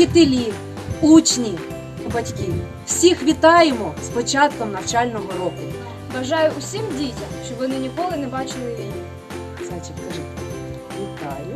Любі учнів, батьків. вчителі, учні, батьки, всіх вітаємо з початком навчального року. Бажаю усім дітям, щоб вони ніколи не бачили війни. Зайчик, кажи. Вітаю.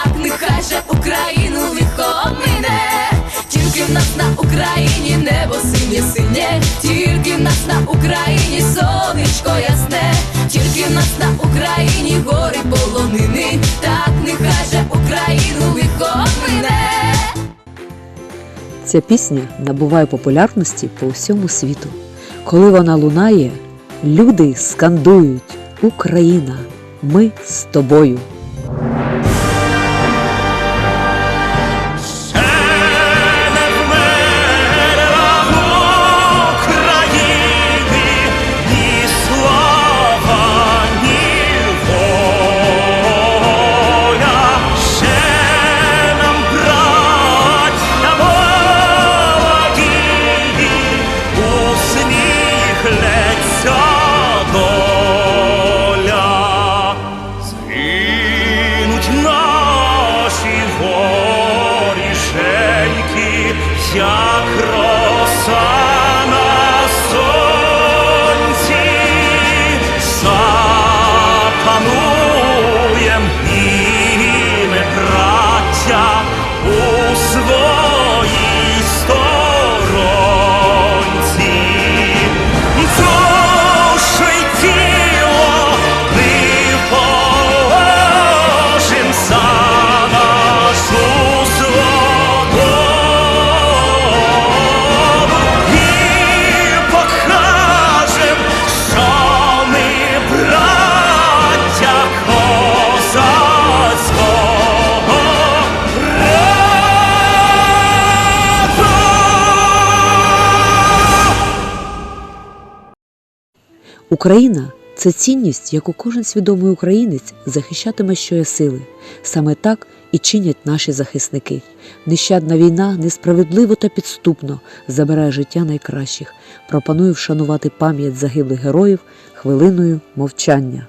Україні небо синє синє, тільки в нас на Україні сонечко ясне, тільки в нас на Україні гори полонини, так нехай же Україну лихо мине. Ця пісня набуває популярності по всьому світу. Коли вона лунає, люди скандують Україна, ми з тобою. Воріженьки, як роса Україна це цінність, яку кожен свідомий українець захищатиме щоясили. Саме так і чинять наші захисники. Нещадна війна несправедливо та підступно забирає життя найкращих. Пропоную вшанувати пам'ять загиблих героїв хвилиною мовчання.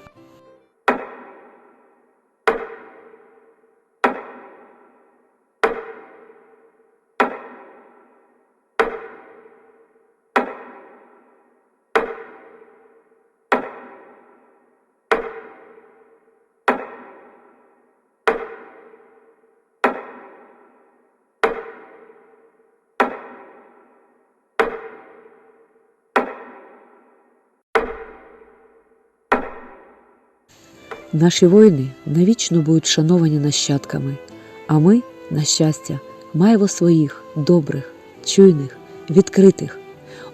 Наші воїни навічно будуть шановані нащадками, а ми, на щастя, маємо своїх добрих, чуйних, відкритих,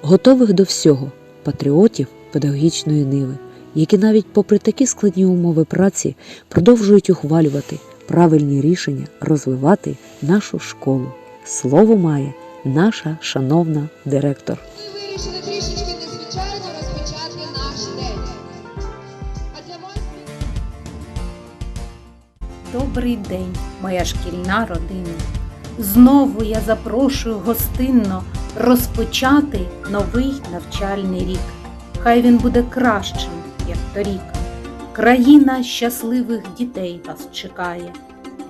готових до всього патріотів педагогічної ниви, які навіть попри такі складні умови праці продовжують ухвалювати правильні рішення розвивати нашу школу. Слово має наша шановна директор. Ми вирішили трішечки незвичайно розпочати наш день. Добрий день, моя шкільна родина. Знову я запрошую гостинно розпочати новий навчальний рік. Хай він буде кращим, як торік. Країна щасливих дітей вас чекає.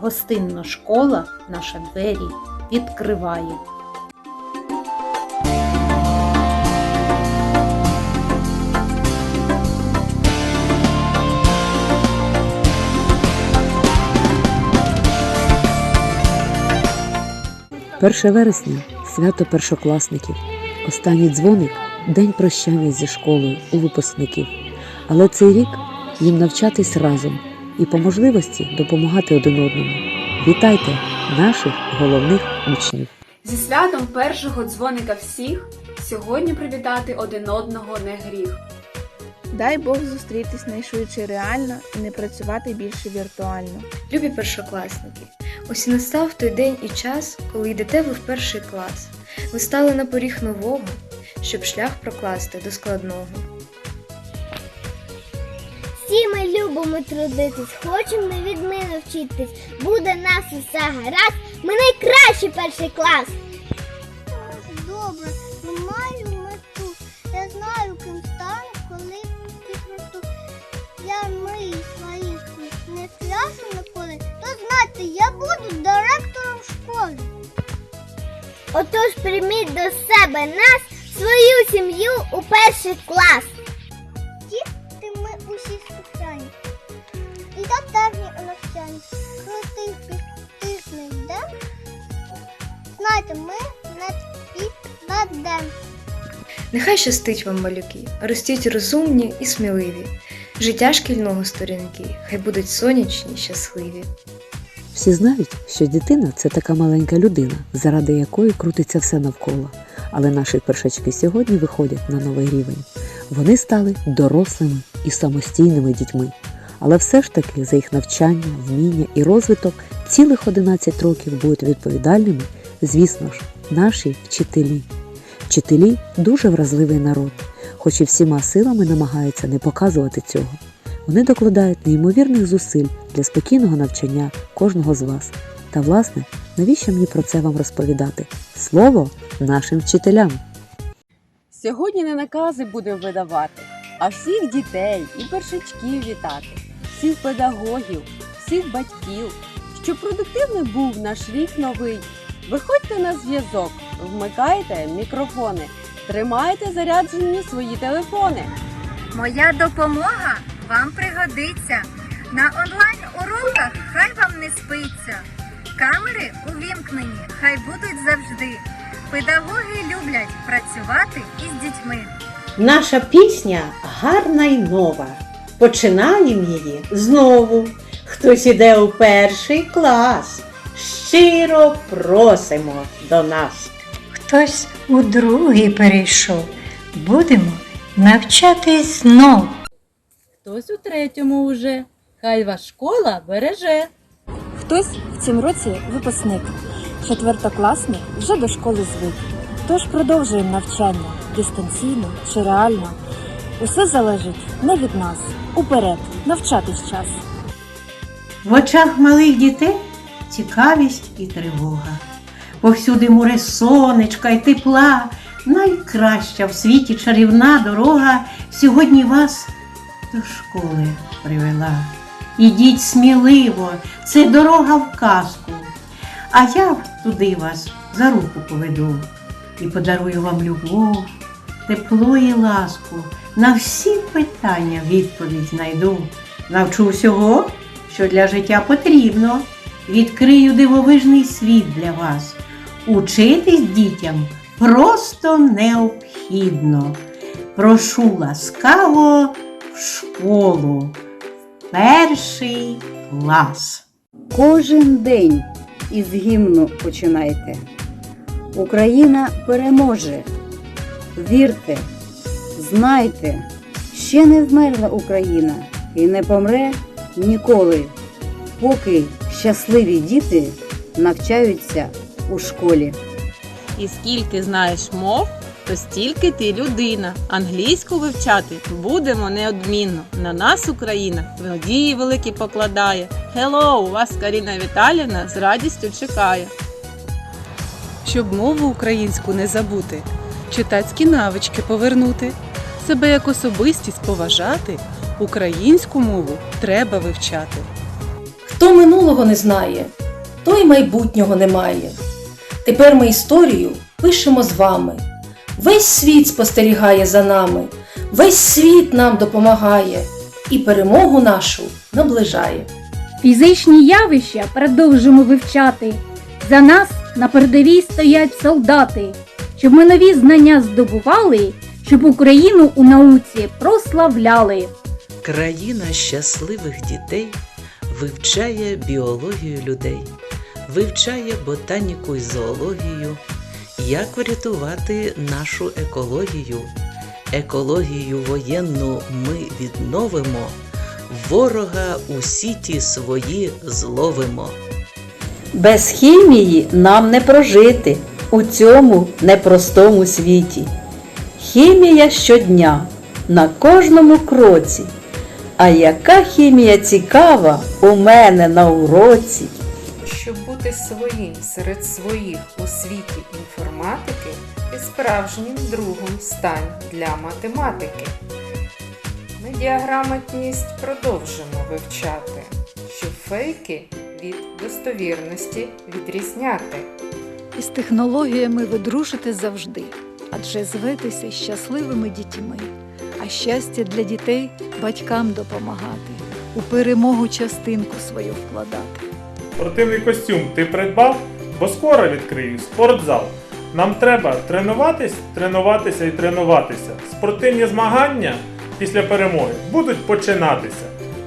Гостинно школа наша двері відкриває. Перше вересня свято першокласників. Останній дзвоник день прощання зі школою у випускників. Але цей рік їм навчатись разом і по можливості допомагати один одному. Вітайте наших головних учнів! Зі святом першого дзвоника всіх сьогодні привітати один одного не гріх. Дай Бог зустрітись найшвидше реально і не працювати більше віртуально. Любі першокласники, ось настав той день і час, коли йдете ви в перший клас. Ви стали на поріг нового, щоб шлях прокласти до складного. Всі ми любимо трудитись, хочемо відмінно вчитись. Буде нас усе гаразд, ми найкращий перший клас. Отож прийміть до себе нас, свою сім'ю у перший клас. Діти ми усі слухняні. І дотерні у навчанні. Ти тиждень йдем, знайте, ми не підведем. Нехай щастить вам, малюки, ростіть розумні і сміливі. Життя шкільного сторінки, хай будуть сонячні, щасливі. Всі знають, що дитина це така маленька людина, заради якої крутиться все навколо. Але наші першачки сьогодні виходять на новий рівень. Вони стали дорослими і самостійними дітьми. Але все ж таки за їх навчання, вміння і розвиток цілих 11 років будуть відповідальними, звісно ж, наші вчителі. Вчителі дуже вразливий народ, хоч і всіма силами намагаються не показувати цього. Вони докладають неймовірних зусиль для спокійного навчання кожного з вас. Та, власне, навіщо мені про це вам розповідати? Слово нашим вчителям! Сьогодні не накази будемо видавати, а всіх дітей і першачків вітати, всіх педагогів, всіх батьків, щоб продуктивний був наш рік новий. Виходьте на зв'язок, вмикайте мікрофони, тримайте заряджені свої телефони. Моя допомога вам пригодиться. На онлайн уроках хай вам не спиться. Камери увімкнені, хай будуть завжди. Педагоги люблять працювати із дітьми. Наша пісня гарна й нова. Починаємо її знову. Хтось іде у перший клас. Щиро просимо до нас. Хтось у другий перейшов. Будемо навчатись знов. Хтось у третьому уже. Хай вас школа береже. Хтось в цьому році випускник. Четвертокласник вже до школи звик. Тож продовжуємо навчання дистанційно чи реально. Усе залежить не від нас. Уперед, навчатись час. В очах малих дітей цікавість і тривога. Повсюди море сонечка й тепла. Найкраща в світі чарівна дорога сьогодні вас до школи привела. Ідіть сміливо, це дорога в казку. А я туди вас за руку поведу і подарую вам любов, тепло і ласку. На всі питання відповідь знайду. Навчу всього, що для життя потрібно. Відкрию дивовижний світ для вас. Учитись дітям просто необхідно. Прошу ласкаво в школу. в Перший клас. Кожен день із гімну починайте. Україна переможе. Вірте, знайте, ще не вмерла Україна і не помре ніколи, поки щасливі діти навчаються у школі. І скільки знаєш мов, то стільки ти людина. Англійську вивчати будемо неодмінно. На нас Україна надії великі покладає. Hello, вас Каріна Віталіна з радістю чекає. щоб мову українську не забути, читацькі навички повернути, себе як особистість поважати, українську мову треба вивчати. Хто минулого не знає, той майбутнього не має. Тепер ми історію пишемо з вами. Весь світ спостерігає за нами, весь світ нам допомагає і перемогу нашу наближає. Фізичні явища продовжимо вивчати. За нас на передовій стоять солдати, щоб ми нові знання здобували, щоб Україну у науці прославляли. Країна щасливих дітей вивчає біологію людей, вивчає ботаніку і зоологію, як врятувати нашу екологію, екологію воєнну ми відновимо, ворога у сіті свої зловимо. Без хімії нам не прожити у цьому непростому світі. Хімія щодня на кожному кроці. А яка хімія цікава у мене на уроці? Щоб бути своїм серед своїх у світі інформатики, ти справжнім другом стань для математики. Ми діаграмотність продовжимо вивчати, щоб фейки від достовірності відрізняти. Із технологіями ви дружите завжди, адже зветеся щасливими дітьми, а щастя для дітей батькам допомагати, у перемогу частинку свою вкладати. Спортивний костюм ти придбав, бо скоро відкрию спортзал. Нам треба тренуватись, тренуватися і тренуватися. Спортивні змагання після перемоги будуть починатися.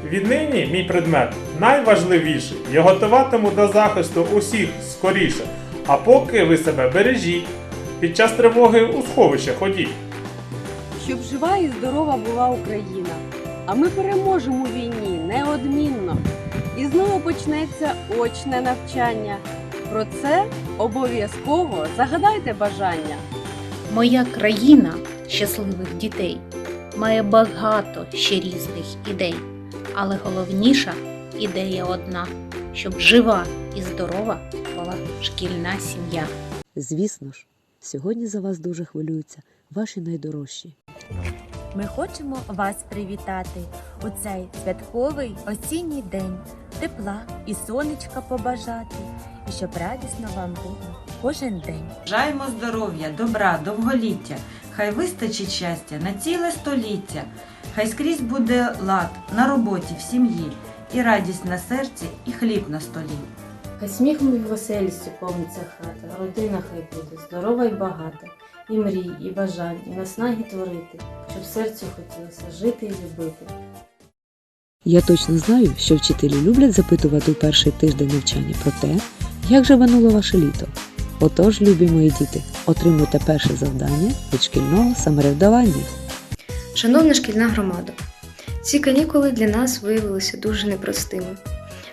Віднині мій предмет найважливіший. Я готуватиму до захисту усіх скоріше. А поки ви себе бережіть, під час тривоги у сховище ходіть. Щоб жива і здорова була Україна. А ми переможемо у війні неодмінно. І знову почнеться очне навчання. Про це обов'язково загадайте бажання. Моя країна щасливих дітей має багато ще різних ідей, але головніша ідея одна, щоб жива і здорова була шкільна сім'я. Звісно ж, сьогодні за вас дуже хвилюються ваші найдорожчі. Ми хочемо вас привітати у цей святковий осінній день, тепла і сонечка побажати, і щоб радісно вам було кожен день. Бажаємо здоров'я, добра, довголіття. Хай вистачить щастя на ціле століття. Хай скрізь буде лад на роботі, в сім'ї, і радість на серці, і хліб на столі. Хай сміхом і веселістю повниться хата, родина хай буде здорова й багата, і мрій, і бажань, і наснаги творити, щоб серцю хотілося жити і любити. Я точно знаю, що вчителі люблять запитувати у перший тиждень навчання про те, як же минуло ваше літо. Отож, любі мої діти, отримуйте перше завдання від шкільного самоврядування. Шановна шкільна громада, ці канікули для нас виявилися дуже непростими,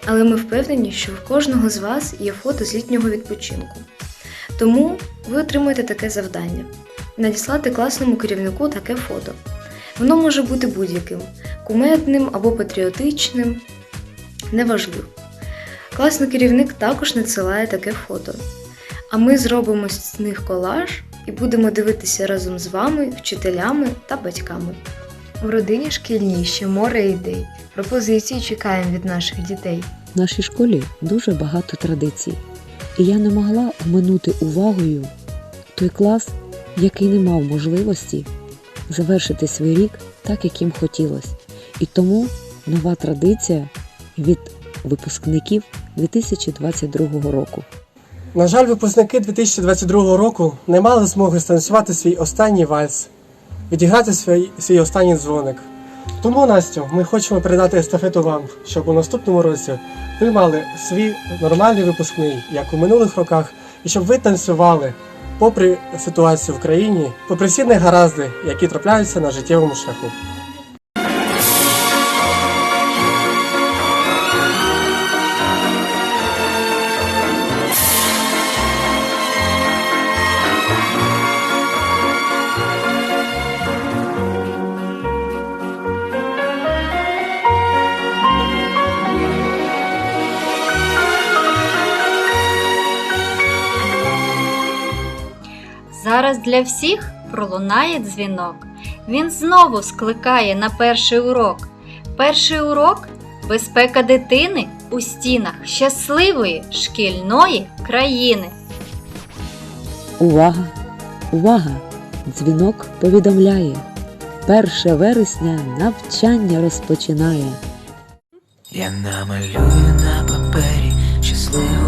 але ми впевнені, що в кожного з вас є фото з літнього відпочинку. Тому ви отримуєте таке завдання надіслати класному керівнику таке фото. Воно може бути будь-яким кумедним або патріотичним, неважливо. Класний керівник також надсилає таке фото. А ми зробимо з них колаж і будемо дивитися разом з вами, вчителями та батьками. В родині шкільній ще море ідей. Пропозиції чекаємо від наших дітей. В нашій школі дуже багато традицій, і я не могла оминути увагою той клас, який не мав можливості завершити свій рік так, як їм хотілося. І тому нова традиція від випускників 2022 року. На жаль, випускники 2022 року не мали змоги станцювати свій останній вальс, відіграти свій, свій останній дзвоник. Тому, Настю, ми хочемо передати естафету вам, щоб у наступному році ви мали свій нормальний випускний, як у минулих роках, і щоб ви танцювали попри ситуацію в країні, попри всі негаразди, які трапляються на життєвому шляху. Зараз для всіх пролунає дзвінок. Він знову скликає на перший урок. Перший урок безпека дитини у стінах щасливої шкільної країни. Увага! Увага! Дзвінок повідомляє. 1 вересня навчання розпочинає. Я намалюю на папері щасливу